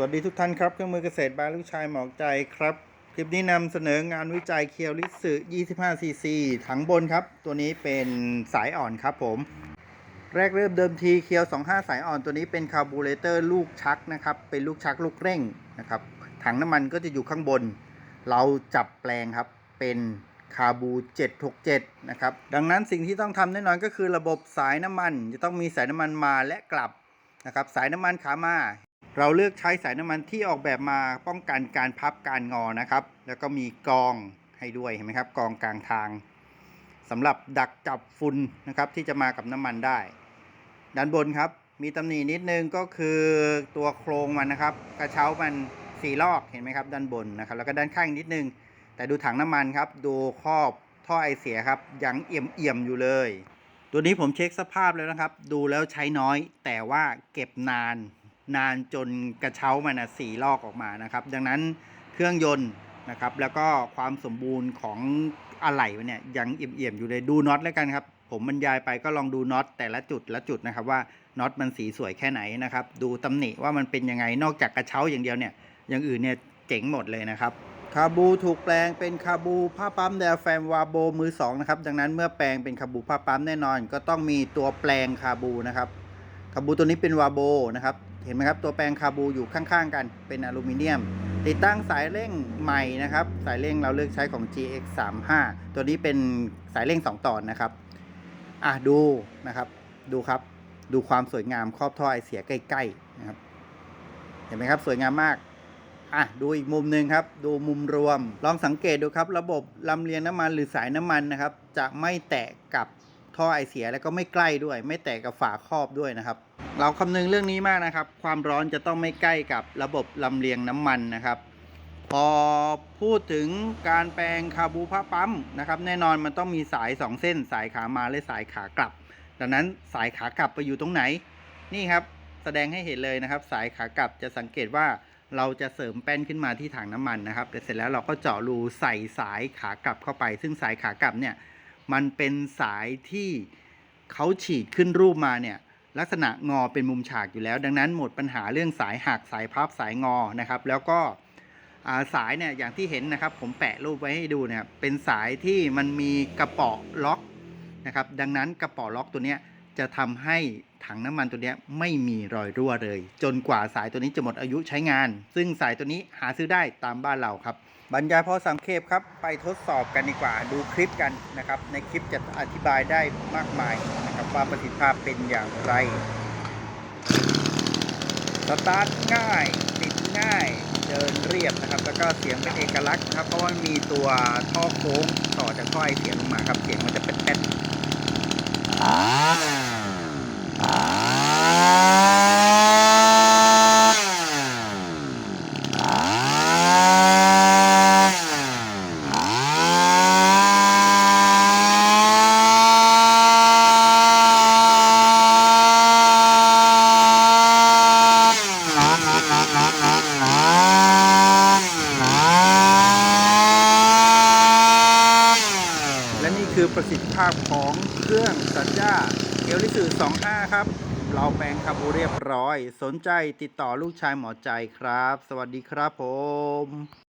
วัสดีทุกท่านครับเครื่องมือเกษตรบายลูกชายหมอกใจครับ คลิปนี้นำเสนองานวิจัยเคียวลิสึ25 cc ถังบนครับ ตัวนี้เป็นสายอ่อนครับผม แรกเริ่มเดิมทีเคียว 25 สายอ่อนตัวนี้เป็นคาร์บูเรเตอร์ลูกชักนะครับ เป็นลูกชักลูกเร่งนะครับ ถังน้ำมันก็จะอยู่ข้างบน เราจับแปลงครับเป็นคาบู 767 นะครับ ดังนั้นสิ่งที่ต้องทำแน่นอนก็คือระบบสายน้ำมัน จะต้องมีสายน้ำมันมาและกลับนะครับ สายน้ำมันขามา เราเลือกใช้สายน้ำมันที่ออกแบบมาป้องกันการพับการงอนะครับ แล้วก็มีกองให้ด้วยเห็นไหมครับกองกลางทางสำหรับดักจับฝุ่นนะครับที่จะมากับน้ำมันได้ ด้านบนครับมีตำหนินิดนึงก็คือตัวโครงมันนะครับ กระเช้ามันสีลอกเห็นไหมครับ ด้านบนนะครับ แล้วก็ด้านข้างนิดนึง แต่ดูถังน้ำมันครับ ดูครอบท่อไอเสียครับยังเอี่ยมเอี่ยมอยู่เลย ตัวนี้ผมเช็คสภาพแล้วนะครับ ดูแล้วใช้น้อย แต่ว่าเก็บนาน นานจนกระเช้ามันะสีลอกออกมานะครับ ดังนั้นเครื่องยนต์นะครับแล้วก็ความสมบูรณ์ของอะไหล่เนี่ยยังเอี่ยมๆอยู่เลยดูน็อตแล้วกันครับผมบรรยายไปก็ลองดูน็อตแต่ละจุดละจุดนะครับว่าน็อตมันสีสวยแค่ไหนนะครับ ดูตำหนิว่ามันเป็นยังไงนอกจากกระเช้าอย่างเดียวเนี่ยอย่างอื่นเนี่ยเจ๋งหมดเลยนะครับคาบูถูกแปลงเป็นคาบูผ้าปั๊มแดแฟมวาโบมือสองนะครับดังนั้นเมื่อแปลงเป็นคาบูผ้าปั๊มแน่นอน ก็ต้องมีตัวแปลงคาบูนะครับคาบูตัวนี้เป็นวาโบนะครับ เห็นไหมครับ ตัวแปลงคาบูอยู่ข้างๆ กันเป็นอลูมิเนียม ติดตั้งสายเร่งใหม่นะครับ สายเร่งเราเลือกใช้ของ GX 3 5ตัวนี้เป็นสายเร่ง 2 ตอนนะครับ อะดูนะครับ ดูครับ ดูความสวยงามครอบท่อไอเสียใกล้ๆนะครับ เห็นไหมครับ สวยงามมากอะดูอีกมุมหนึ่งครับ ดูมุมรวม ลองสังเกตดูครับ ระบบลำเลียงน้ำมันหรือสายน้ำมันนะครับ จะไม่แตะกับท่อไอเสียแล้วก็ไม่ใกล้ด้วย ไม่แตะกับฝาครอบด้วยนะครับ เราคำนึงเรื่องนี้มากนะครับ ความร้อนจะต้องไม่ใกล้กับระบบลำเลียงน้ำมันนะครับ พอพูดถึงการแปลงคาบูผ้าปั๊มนะครับ แน่นอนมันต้องมีสาย 2 เส้น สายขามาและสายขากลับ ดังนั้นสายขากลับไปอยู่ตรงไหน นี่ครับแสดงให้เห็นเลยนะครับ สายขากลับจะสังเกตว่าเราจะเสริมแป้นขึ้นมาที่ถังน้ำมันนะครับแต่เสร็จแล้วเราก็เจาะรูใส่สายขากลับเข้าไป ซึ่งสายขากลับเนี่ยมันเป็นสายที่เขาฉีดขึ้นรูปมาเนี่ย ลักษณะงอเป็นมุมฉากอยู่แล้ว ดังนั้นหมดปัญหาเรื่องสายหักสายพับสายงอนะครับ แล้วก็สายเนี่ยอย่างที่เห็นนะครับ ผมแปะรูปไว้ให้ดูเนี่ยเป็นสายที่มันมีกระป๋อล็อกนะครับ ดังนั้นกระป๋อล็อกตัวเนี้ยจะทำให้ถังน้ำมันตัวเนี้ยไม่มีรอยรั่วเลย จนกว่าสายตัวนี้จะหมดอายุใช้งาน ซึ่งสายตัวนี้หาซื้อได้ตามบ้านเราครับ บรรยายพอสังเขปครับ ไปทดสอบกันดีกว่าดูคลิปกันนะครับ ในคลิปจะอธิบายได้มากมาย นะครับว่าประสิทธิภาพเป็นอย่างไร สตาร์ทง่าย ติดง่ายเดินเรียบนะครับ แล้วก็เสียงเป็นเอกลักษณ์ครับเพราะว่ามีตัวท่อโค้งต่อจากท่อไอเสียงลงมาครับเสียงมันจะเป็นแป้นและนี่คือประสิทธิภาพของเครื่องสัญญาเอลิสือ25 ครับ เราแปลงคาบูเรียบร้อย สนใจติดต่อลูกชายหมอใจครับ สวัสดีครับผม